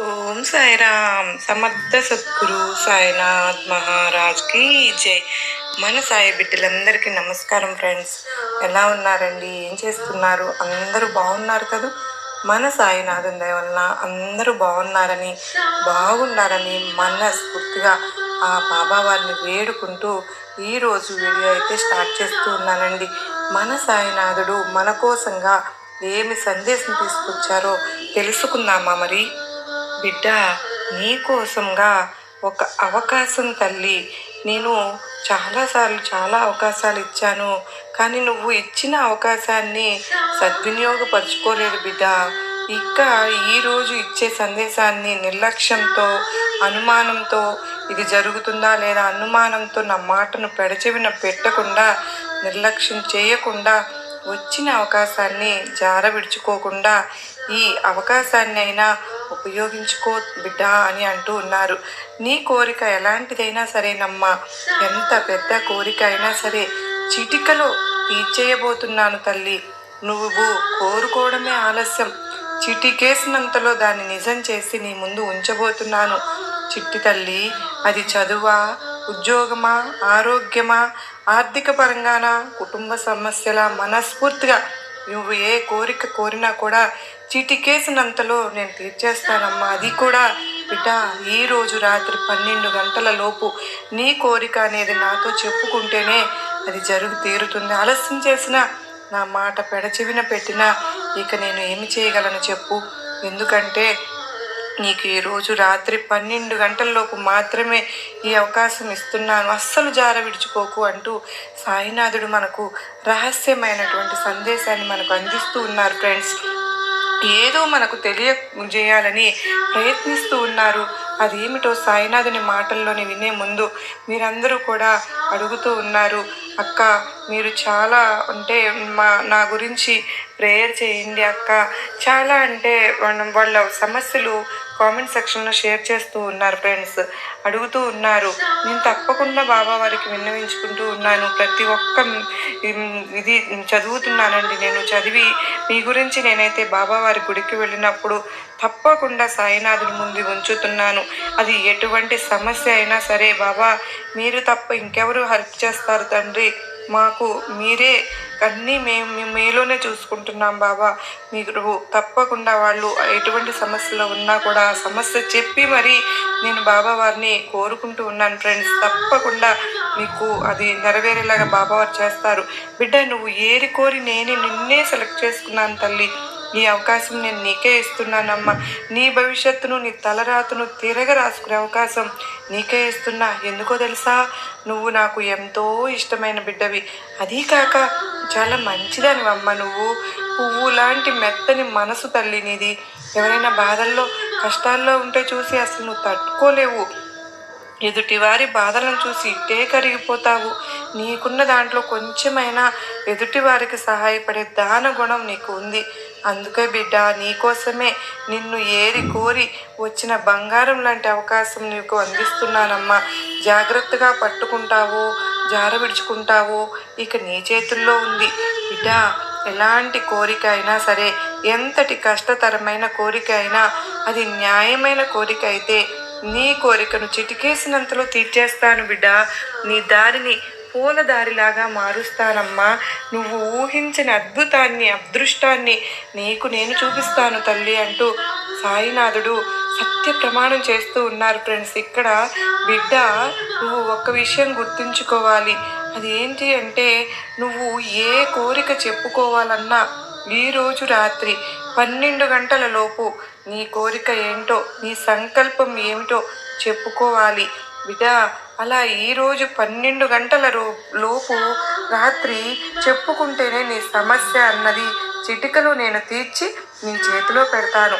ఓం సాయిరామ్. సమర్థ సద్గురు సాయినాథ్ మహారాజ్కి జై. మన సాయి బిడ్డలందరికీ నమస్కారం ఫ్రెండ్స్. ఎలా ఉన్నారండి? ఏం చేస్తున్నారు? అందరూ బాగున్నారు కదా? మన సాయినాథం దయ వలన అందరూ బాగున్నారని బాగున్నారని మనస్ఫూర్తిగా ఆ బాబా వారిని వేడుకుంటూ ఈరోజు వీడియో అయితే స్టార్ట్ చేస్తూ ఉన్నానండి. మన సాయినాథుడు మన కోసంగా ఏమి సందేశం తీసుకొచ్చారో తెలుసుకుందామా మరి? బిడ్డ నీకోసంగా ఒక అవకాశం తల్లి. నేను చాలాసార్లు చాలా అవకాశాలు ఇచ్చాను కానీ నువ్వు ఇచ్చిన అవకాశాన్ని సద్వినియోగపరచుకోలేదు బిడ్డ. ఇక ఈరోజు ఇచ్చే సందేశాన్ని నిర్లక్ష్యంతో అనుమానంతో ఇది జరుగుతుందా లేదా అనుమానంతో నా మాటను పెడచెవిన పెట్టకుండా నిర్లక్ష్యం చేయకుండా వచ్చిన అవకాశాన్ని జార విడుచుకోకుండా ఈ అవకాశాన్ని అయినా ఉపయోగించుకో బిడ్డ అని అంటూ ఉన్నారు. నీ కోరిక ఎలాంటిదైనా సరేనమ్మా ఎంత పెద్ద కోరిక అయినా సరే చిటికలో తీర్చేయబోతున్నాను తల్లి. నువ్వు కోరుకోవడమే ఆలస్యం. చిటికేసినంతలో దాన్ని నిజం చేసి నీ ముందు ఉంచబోతున్నాను. చిట్టి తల్లి అది చదువా ఉద్యోగమా ఆరోగ్యమా ఆర్థిక పరంగానా కుటుంబ సమస్యల మనస్ఫూర్తిగా నువ్వు ఏ కోరిక కోరినా కూడా చీటికేసినంతలో నేను తీర్చేస్తానమ్మా. అది కూడా బిడ్డ ఈరోజు రాత్రి పన్నెండు గంటల లోపు నీ కోరిక అనేది నాతో చెప్పుకుంటేనే అది జరుగు తీరుతుంది. ఆలస్యం చేసిన నా మాట పెడచెవిన పెట్టినా ఇక నేను ఏమి చేయగలను చెప్పు? ఎందుకంటే నీకు ఈరోజు రాత్రి పన్నెండు గంటలలోపు మాత్రమే ఈ అవకాశం ఇస్తున్నాను. అస్సలు జార విడిచిపోకు అంటూ సాయినాథుడు మనకు రహస్యమైనటువంటి సందేశాన్ని మనకు అందిస్తూ ఉన్నారు ఫ్రెండ్స్. ఏదో మనకు తెలియజేయాలని ప్రయత్నిస్తూ ఉన్నారు. అదేమిటో సాయినాథుని మాటల్లోని వినే ముందు మీరందరూ కూడా అడుగుతూ ఉన్నారు అక్క మీరు చాలా అంటే మా నా గురించి ప్రేయర్ చేయండి అక్క. చాలా అంటే వాళ్ళ సమస్యలు కామెంట్ సెక్షన్లో షేర్ చేస్తూ ఉన్నారు ఫ్రెండ్స్ అడుగుతూ ఉన్నారు. నేను తప్పకుండా బాబా వారికి విన్నవించుకుంటూ ఉన్నాను. ప్రతి ఒక్క ఇది చదువుతున్నానండి నేను. చదివి మీ గురించి నేనైతే బాబా వారి గుడికి వెళ్ళినప్పుడు తప్పకుండా సాయినాథుని ముందు ఉంచుతున్నాను. అది ఎటువంటి సమస్య అయినా సరే బాబా మీరు తప్ప ఇంకెవరు హెల్ప్ చేస్తారు తండ్రి? మాకు మీరే అన్నీ మేము మీలోనే చూసుకుంటున్నాం బాబా. మీరు తప్పకుండా వాళ్ళు ఎటువంటి సమస్యలో ఉన్నా కూడా ఆ సమస్య చెప్పి మరి నేను బాబా వారిని కోరుకుంటూ ఉన్నాను ఫ్రెండ్స్. తప్పకుండా మీకు అది నెరవేరేలాగా బాబావారు చేస్తారు. బిడ్డ నువ్వు ఏరి కోరి నేనే నిన్నే సెలెక్ట్ చేసుకున్నాను తల్లి. ఈ అవకాశం నేను నీకే ఇస్తున్నానమ్మా. నీ భవిష్యత్తును నీ తలరాతను తిరగ రాసుకునే అవకాశం నీకే ఇస్తున్నా. ఎందుకో తెలుసా? నువ్వు నాకు ఎంతో ఇష్టమైన బిడ్డవి. అదీ కాక చాలా మంచిదాని అమ్మ నువ్వు. పువ్వు లాంటి మెత్తని మనసు తల్లి నీది. ఎవరైనా బాధల్లో కష్టాల్లో ఉంటే చూసి అసలు నువ్వు తట్టుకోలేవు. ఎదుటివారి బాధలను చూసి ఇట్టే కరిగిపోతావు. నీకున్న దాంట్లో కొంచెమైనా ఎదుటివారికి సహాయపడే దాన గుణం నీకు ఉంది. అందుకే బిడ్డ నీకోసమే నిన్ను ఏరి కోరి వచ్చిన బంగారం లాంటి అవకాశం నీకు అందిస్తున్నానమ్మా. జాగ్రత్తగా పట్టుకుంటావు జార విడుచుకుంటావు. ఇక నీ చేతుల్లో ఉంది. బిడ్డ ఎలాంటి కోరిక అయినా సరే ఎంతటి కష్టతరమైన కోరిక అయినా అది న్యాయమైన కోరిక అయితే నీ కోరికను చిటికేసినంతలో తీర్చేస్తాను బిడ్డ. నీ దారిని పూల దారిలాగా మారుస్తానమ్మా. నువ్వు ఊహించిన అద్భుతాన్ని అదృష్టాన్ని నీకు నేను చూపిస్తాను తల్లి అంటూ సాయినాథుడు సత్య ప్రమాణం చేస్తూ ఉన్నారు ఫ్రెండ్స్. ఇక్కడ బిడ్డ నువ్వు ఒక్క విషయం గుర్తుంచుకోవాలి. అది ఏంటి అంటే నువ్వు ఏ కోరిక చెప్పుకోవాలన్నా ఈరోజు రాత్రి పన్నెండు గంటల లోపు నీ కోరిక ఏంటో నీ సంకల్పం ఏమిటో చెప్పుకోవాలి. బిడ్డ అలా ఈరోజు పన్నెండు గంటల లోపు రాత్రి చెప్పుకుంటేనే నీ సమస్య అన్నది చిటికలో నేను తీర్చి నీ చేతిలో పెడతాను.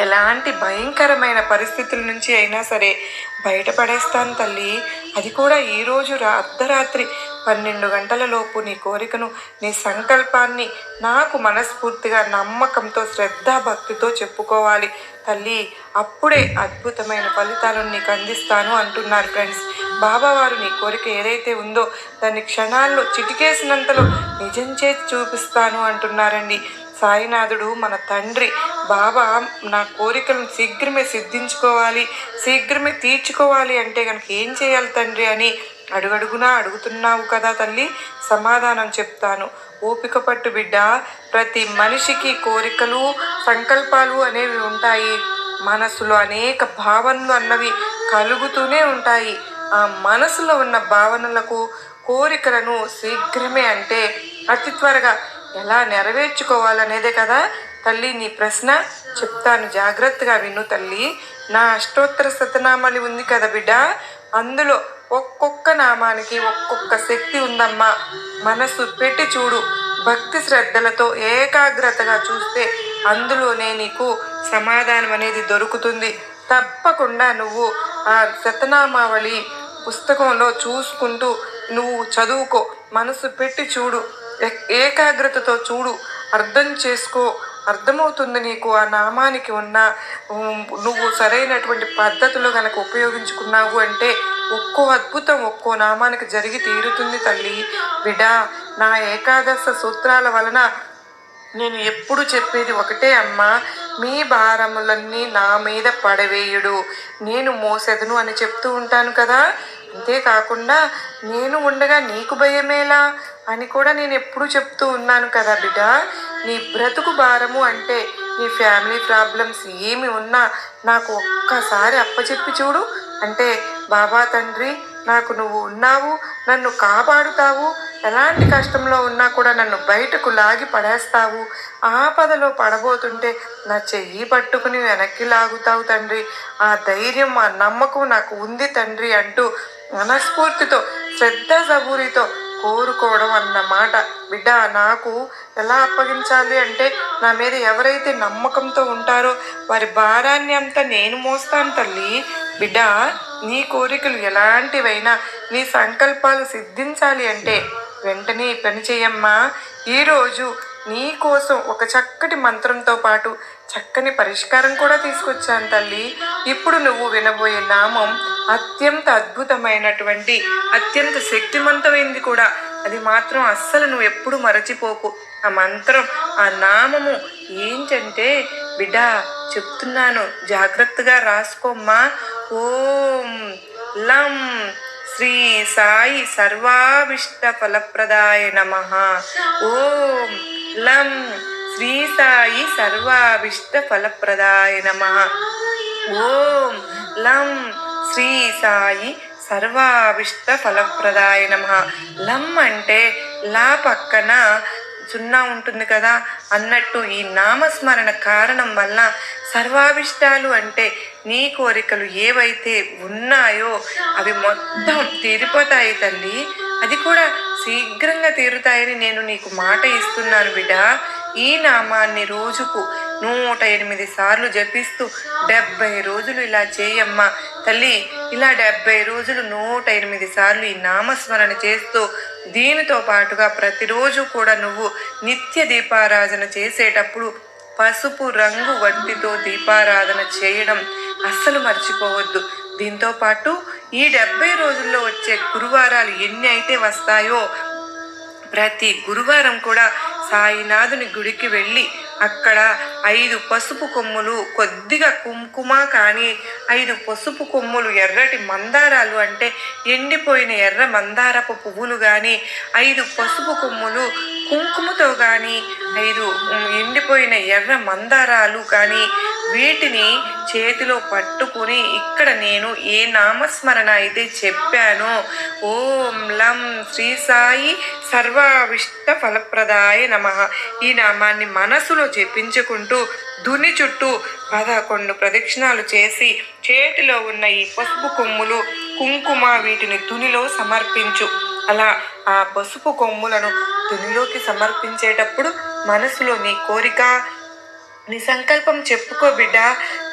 ఎలాంటి భయంకరమైన పరిస్థితుల నుంచి అయినా సరే బయటపడేస్తాను తల్లి. అది కూడా ఈరోజు రా అర్ధరాత్రి పన్నెండు గంటలలోపు నీ కోరికను నీ సంకల్పాన్ని నాకు మనస్ఫూర్తిగా నమ్మకంతో శ్రద్ధ భక్తితో చెప్పుకోవాలి. తల్లి అప్పుడే అద్భుతమైన ఫలితాలను నీకు అందిస్తాను అంటున్నారు ఫ్రెండ్స్. బాబావారు నీ కోరిక ఏదైతే ఉందో దాన్ని క్షణాల్లో చిటికేసినంతలో నిజం చేసి చూపిస్తాను అంటున్నారండి. సాయినాథుడు మన తండ్రి బాబా నా కోరికలను శీఘ్రమే సిద్ధించుకోవాలి శీఘ్రమే తీర్చుకోవాలి అంటే కనుక ఏం చేయాలి తండ్రి అని అడుగడుగునా అడుగుతున్నావు కదా తల్లి సమాధానం చెప్తాను. ఓపిక పట్టు బిడ్డ ప్రతి మనిషికి కోరికలు సంకల్పాలు అనేవి ఉంటాయి. మనసులో అనేక భావనలు అన్నవి కలుగుతూనే ఉంటాయి. ఆ మనసులో ఉన్న భావనలకు కోరికలను శీఘ్రమే అంటే అతి త్వరగా ఎలా నెరవేర్చుకోవాలనేదే కదా తల్లి నీ ప్రశ్న. చెప్తాను జాగ్రత్తగా విను తల్లి. నా అష్టోత్తర శతనామాలి ఉంది కదా బిడ్డ. అందులో ఒక్కొక్క నామానికి ఒక్కొక్క శక్తి ఉందమ్మా. మనసు పెట్టి చూడు. భక్తి శ్రద్ధలతో ఏకాగ్రతగా చూస్తే అందులోనే నీకు సమాధానం అనేది దొరుకుతుంది. తప్పకుండా నువ్వు ఆ శతనామావళి పుస్తకంలో చూసుకుంటూ నువ్వు చదువుకో. మనసు పెట్టి చూడు. ఏకాగ్రతతో చూడు. అర్థం చేసుకో. అర్థమవుతుంది నీకు ఆ నామానికి ఉన్న నువ్వు సరైనటువంటి పద్ధతులు కనుక ఉపయోగించుకున్నావు అంటే ఒక్కో అద్భుతం ఒక్కో నామానికి జరిగి తీరుతుంది తల్లి. బిడ్డ నా ఏకాదశ సూత్రాల వలన నేను ఎప్పుడు చెప్పేది ఒకటే అమ్మా. మీ భారములన్నీ నా మీద పడవేయుడు. నేను మోసెదను అని చెప్తూ ఉంటాను కదా. అంతేకాకుండా నేను ఉండగా నీకు భయమేలా అని కూడా నేను ఎప్పుడు చెప్తూ ఉన్నాను కదా బిడ్డ. నీ బ్రతుకు భారము అంటే నీ ఫ్యామిలీ ప్రాబ్లమ్స్ ఏమి ఉన్నా నాకు ఒక్కసారి అప్పచెప్పి చూడు. అంటే బాబా తండ్రి నాకు నువ్వు ఉన్నావు నన్ను కాపాడుతావు. ఎలాంటి కష్టంలో ఉన్నా కూడా నన్ను బయటకు లాగి పడేస్తావు. ఆపదలో పడబోతుంటే నా చెయ్యి పట్టుకుని వెనక్కి లాగుతావు తండ్రి. ఆ ధైర్యం ఆ నమ్మకం నాకు ఉంది తండ్రి అంటూ మనస్ఫూర్తితో శ్రద్ధ సబూరితో కోరుకోవడం అన్నమాట బిడ్డ నాకు ఎలా అప్పగించాలి అంటే నా మీద ఎవరైతే నమ్మకంతో ఉంటారో వారి భారాన్ని అంతా నేను మోస్తాను తల్లి. బిడ్డ నీ కోరికలు ఎలాంటివైనా నీ సంకల్పాలు సిద్ధించాలి అంటే వెంటనే పని చేయమ్మా. ఈరోజు నీ కోసం ఒక చక్కటి మంత్రంతో పాటు చక్కని పరిష్కారం కూడా తీసుకొచ్చాను తల్లి. ఇప్పుడు నువ్వు వినబోయే నామం అత్యంత అద్భుతమైనటువంటి అత్యంత శక్తివంతమైంది కూడా. అది మాత్రం అస్సలు నువ్వు ఎప్పుడు మరచిపోకు. ఆ మంత్రం ఆ నామము ఏంటంటే బిడ్డ చెప్తున్నాను జాగ్రత్తగా రాసుకోమ్మా. ఓం లం శ్రీ సాయి సర్వాభిష్ట ఫలప్రదాయ నమ. ఓం లం శ్రీ సాయి సర్వాభిష్ట ఫలప్రదాయ నమ. ఓం లం శ్రీ సాయి సర్వాభిష్ట ఫలప్రదాయ నమ. లం అంటే లా పక్కన సున్నా ఉంటుంది కదా అన్నట్టు ఈ నామస్మరణ కారణం వల్ల సర్వాభిష్టాలు అంటే నీ కోరికలు ఏవైతే ఉన్నాయో అవి మొత్తం తీరిపోతాయి తల్లి. అది కూడా శీఘ్రంగా తీరుతాయని నేను నీకు మాట ఇస్తున్నాను బిడ్డ. ఈ నామాన్ని రోజుకు నూట ఎనిమిది సార్లు జపిస్తూ డెబ్బై రోజులు ఇలా చేయమ్మా. తల్లి ఇలా డెబ్బై రోజులు నూట ఎనిమిది సార్లు ఈ నామస్మరణ చేస్తూ దీనితో పాటుగా ప్రతిరోజు కూడా నువ్వు నిత్య దీపారాధన చేసేటప్పుడు పసుపు రంగు వట్టితో దీపారాధన చేయడం అస్సలు మర్చిపోవద్దు. దీంతో పాటు ఈ డెబ్బై రోజుల్లో వచ్చే గురువారాలు ఎన్ని అయితే వస్తాయో ప్రతి గురువారం కూడా సాయినాథుని గుడికి వెళ్ళి అక్కడ ఐదు పసుపు కొమ్ములు కొద్దిగా కుంకుమ కానీ ఐదు పసుపు కొమ్ములు ఎర్రటి మందారాలు అంటే ఎండిపోయిన ఎర్ర మందారపు పువ్వులు కానీ ఐదు పసుపు కొమ్ములు కుంకుమతో కానీ ఐదు ఎండిపోయిన ఎర్ర మందారాలు కానీ వీటిని చేతిలో పట్టుకుని ఇక్కడ నేను ఏ నామస్మరణ అయితే చెప్పానో ఓం లం శ్రీ సాయి సర్వావిష్ట ఫలప్రదాయ నమ. ఈ నామాన్ని మనసులో జపించుకుంటూ దుని చుట్టూ పదకొండు ప్రదక్షిణాలు చేసి చేతిలో ఉన్న ఈ పసుపు కొమ్ములు కుంకుమ వీటిని దునిలో సమర్పించు. అలా ఆ పసుపు కొమ్ములను దునిలోకి సమర్పించేటప్పుడు మనసులో నీ కోరిక నీ సంకల్పం చెప్పుకో బిడ్డ.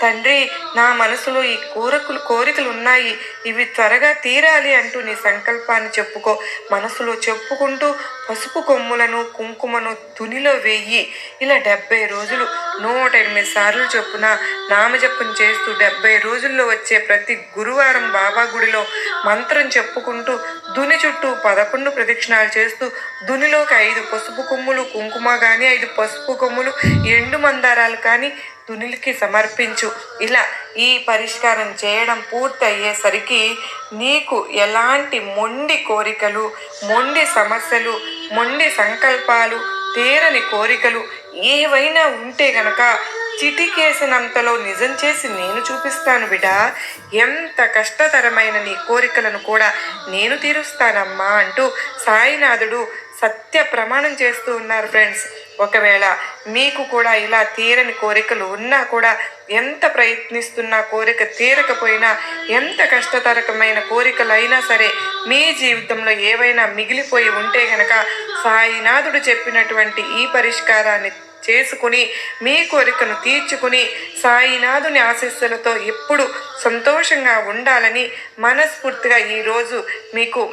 తండ్రి నా మనసులో ఈ కోరికలు కోరికలు ఉన్నాయి. ఇవి త్వరగా తీరాలి అంటూ నీ సంకల్పాన్ని చెప్పుకో. మనసులో చెప్పుకుంటూ పసుపు కొమ్ములను కుంకుమను తునిలో వెయ్యి ఇలా డెబ్బై రోజులు నూట ఎనిమిది సార్లు చొప్పున నామజపం చేస్తూ డెబ్బై రోజుల్లో వచ్చే ప్రతి గురువారం బాబా గుడిలో మంత్రం చెప్పుకుంటూ దుని చుట్టూ పదకొండు ప్రదక్షిణాలు చేస్తూ దునిలోకి ఐదు పసుపు కొమ్ములు కుంకుమ కానీ ఐదు పసుపు కొమ్ములు ఎండు మందారాలు కానీ తునిలికి సమర్పించు. ఇలా ఈ పరిష్కారం చేయడం పూర్తయ్యేసరికి నీకు ఎలాంటి మొండి కోరికలు మొండి సమస్యలు మొండి సంకల్పాలు తీరని కోరికలు ఏవైనా ఉంటే గనక చిటికేసినంతలో నిజం చేసి నేను చూపిస్తాను బిడా. ఎంత కష్టతరమైన నీ కోరికలను కూడా నేను తీరుస్తానమ్మా అంటూ సాయినాథుడు సత్య ప్రమాణం చేస్తూ ఉన్నారు ఫ్రెండ్స్. ఒకవేళ మీకు కూడా ఇలా తీరని కోరికలు ఉన్నా కూడా ఎంత ప్రయత్నిస్తున్నా కోరిక తీరకపోయినా ఎంత కష్టతరకమైన కోరికలు అయినా సరే మీ జీవితంలో ఏవైనా మిగిలిపోయి ఉంటే గనక సాయినాథుడు చెప్పినటువంటి ఈ పరిష్కారాన్ని చేసుకుని మీ కోరికను తీర్చుకుని సాయినాథుని ఆశీస్సులతో ఎప్పుడు సంతోషంగా ఉండాలని మనస్ఫూర్తిగా ఈరోజు మీకు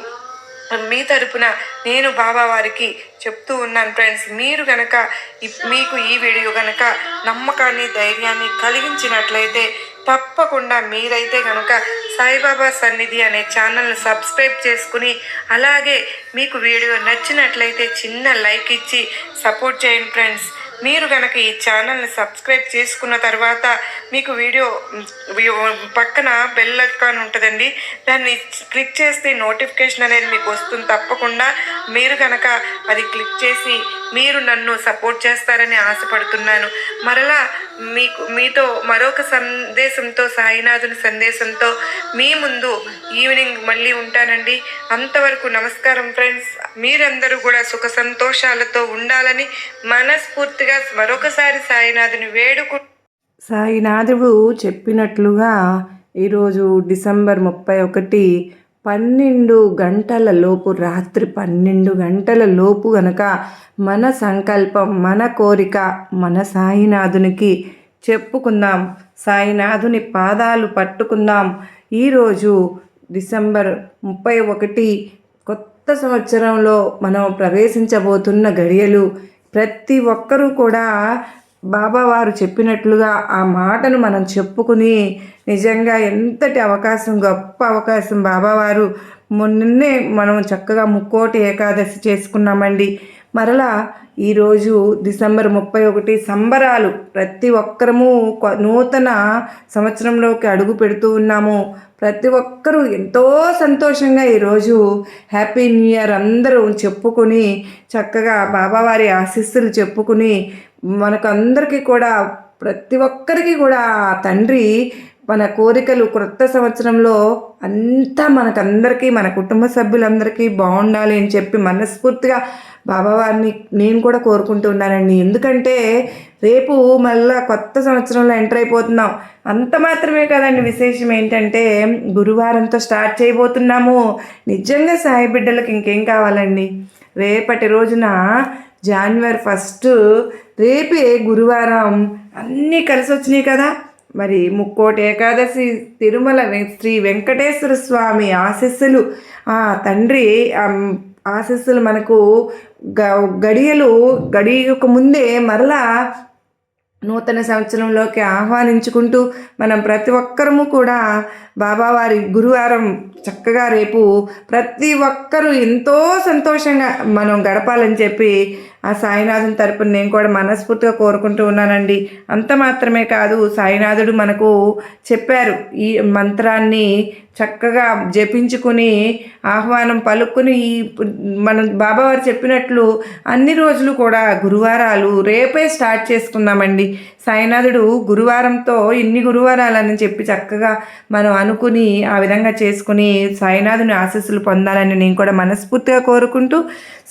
మీ తరపున నేను బాబా వారికి చెప్తూ ఉన్నాను ఫ్రెండ్స్. మీరు గనక ఇప్- మీకు ఈ వీడియో గనక నమ్మకాన్ని ధైర్యాన్ని కలిగించినట్లయితే తప్పకుండా మీరైతే కనుక సాయిబాబా సన్నిధి అనే ఛానల్ను సబ్స్క్రైబ్ చేసుకుని అలాగే మీకు వీడియో నచ్చినట్లయితే చిన్న లైక్ ఇచ్చి సపోర్ట్ చేయండి ఫ్రెండ్స్. మీరు కనుక ఈ ఛానల్ని సబ్స్క్రైబ్ చేసుకున్న తర్వాత మీకు వీడియో పక్కన బెల్ ఐకాన్ ఉంటుందండి. దాన్ని క్లిక్ చేస్తే నోటిఫికేషన్ అనేది మీకు వస్తుంది తప్పకుండా. మీరు కనుక అది క్లిక్ చేసి మీరు నన్ను సపోర్ట్ చేస్తారని ఆశపడుతున్నాను. మరలా మీకు మీతో మరొక సందేశంతో సాయినాథుని సందేశంతో మీ ముందు ఈవినింగ్ మళ్ళీ ఉంటానండి. అంతవరకు నమస్కారం ఫ్రెండ్స్ మీరందరూ కూడా సుఖ సంతోషాలతో ఉండాలని మనస్ఫూర్తిగా మరొకసారి సాయినాథుని వేడుకు సాయినాథుడు చెప్పినట్లుగా ఈరోజు డిసెంబర్ ముప్పై ఒకటి పన్నెండు గంటల లోపు రాత్రి పన్నెండు గంటల లోపు గనక మన సంకల్పం మన కోరిక మన సాయినాథునికి చెప్పుకుందాం. సాయినాథుని పాదాలు పట్టుకుందాం. ఈరోజు డిసెంబర్ ముప్పై ఒకటి కొత్త సంవత్సరంలో మనం ప్రవేశించబోతున్న గడియలు ప్రతి ఒక్కరూ కూడా బాబా వారు చెప్పినట్లుగా ఆ మాటను మనం చెప్పుకుని నిజంగా ఎంతటి అవకాశం గొప్ప అవకాశం బాబావారు మొన్ననే మనం చక్కగా ముక్కోటి ఏకాదశి చేసుకున్నామండి. మరలా ఈరోజు డిసెంబర్ ముప్పై ఒకటి సంబరాలు ప్రతి ఒక్కరము నూతన సంవత్సరంలోకి అడుగు పెడుతూ ఉన్నాము. ప్రతి ఒక్కరూ ఎంతో సంతోషంగా ఈరోజు హ్యాపీ న్యూ ఇయర్ అందరూ చెప్పుకొని చక్కగా బాబావారి ఆశీస్సులు చెప్పుకుని మనకందరికీ కూడా ప్రతి ఒక్కరికి కూడా తండ్రి మన కోరికలు క్రొత్త సంవత్సరంలో అంతా మనకందరికీ మన కుటుంబ సభ్యులందరికీ బాగుండాలి అని చెప్పి మనస్ఫూర్తిగా బాబావారిని నేను కూడా కోరుకుంటున్నానండి ఎందుకంటే రేపు మళ్ళా కొత్త సంవత్సరంలో ఎంటర్ అయిపోతున్నాం. అంత మాత్రమే కదండి విశేషం ఏంటంటే గురువారంతో స్టార్ట్ చేయబోతున్నాము. నిజంగా సాయి బిడ్డలకు ఇంకేం కావాలండి? రేపటి రోజున జాన్వరి ఫస్ట్ రేపే గురువారం. అన్నీ కలిసి వచ్చినాయి కదా. మరి ముక్కోటి ఏకాదశి తిరుమల వెం- శ్రీ వెంకటేశ్వర స్వామి ఆశస్సులు. ఆ తండ్రి ఆశస్సులు మనకు గ గడియలు గడియకు ముందే మరలా నూతన సంవత్సరంలోకి ఆహ్వానించుకుంటూ మనం ప్రతి ఒక్కరము కూడా బాబావారి గురువారం చక్కగా రేపు ప్రతి ఒక్కరూ ఎంతో సంతోషంగా మనం గడపాలని చెప్పి ఆ సాయినాథుని తరపున నేను కూడా మనస్ఫూర్తిగా కోరుకుంటూ ఉన్నానండి. అంత మాత్రమే కాదు సాయినాథుడు మనకు చెప్పారు ఈ మంత్రాన్ని చక్కగా జపించుకుని ఆహ్వానం పలుకుని ఈ మనం బాబావారు చెప్పినట్లు అన్ని రోజులు కూడా గురువారాలు రేపే స్టార్ట్ చేసుకుందామండి. సాయినాథుడు గురువారంతో ఇన్ని గురువారాలని చెప్పి చక్కగా మనం అనుకుని ఆ విధంగా చేసుకుని సాయినాథుని ఆశీస్సులు పొందాలని నేను కూడా మనస్ఫూర్తిగా కోరుకుంటూ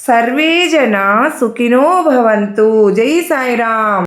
సర్వే జన సుఖినో భవంతు. జై సాయిరామ్.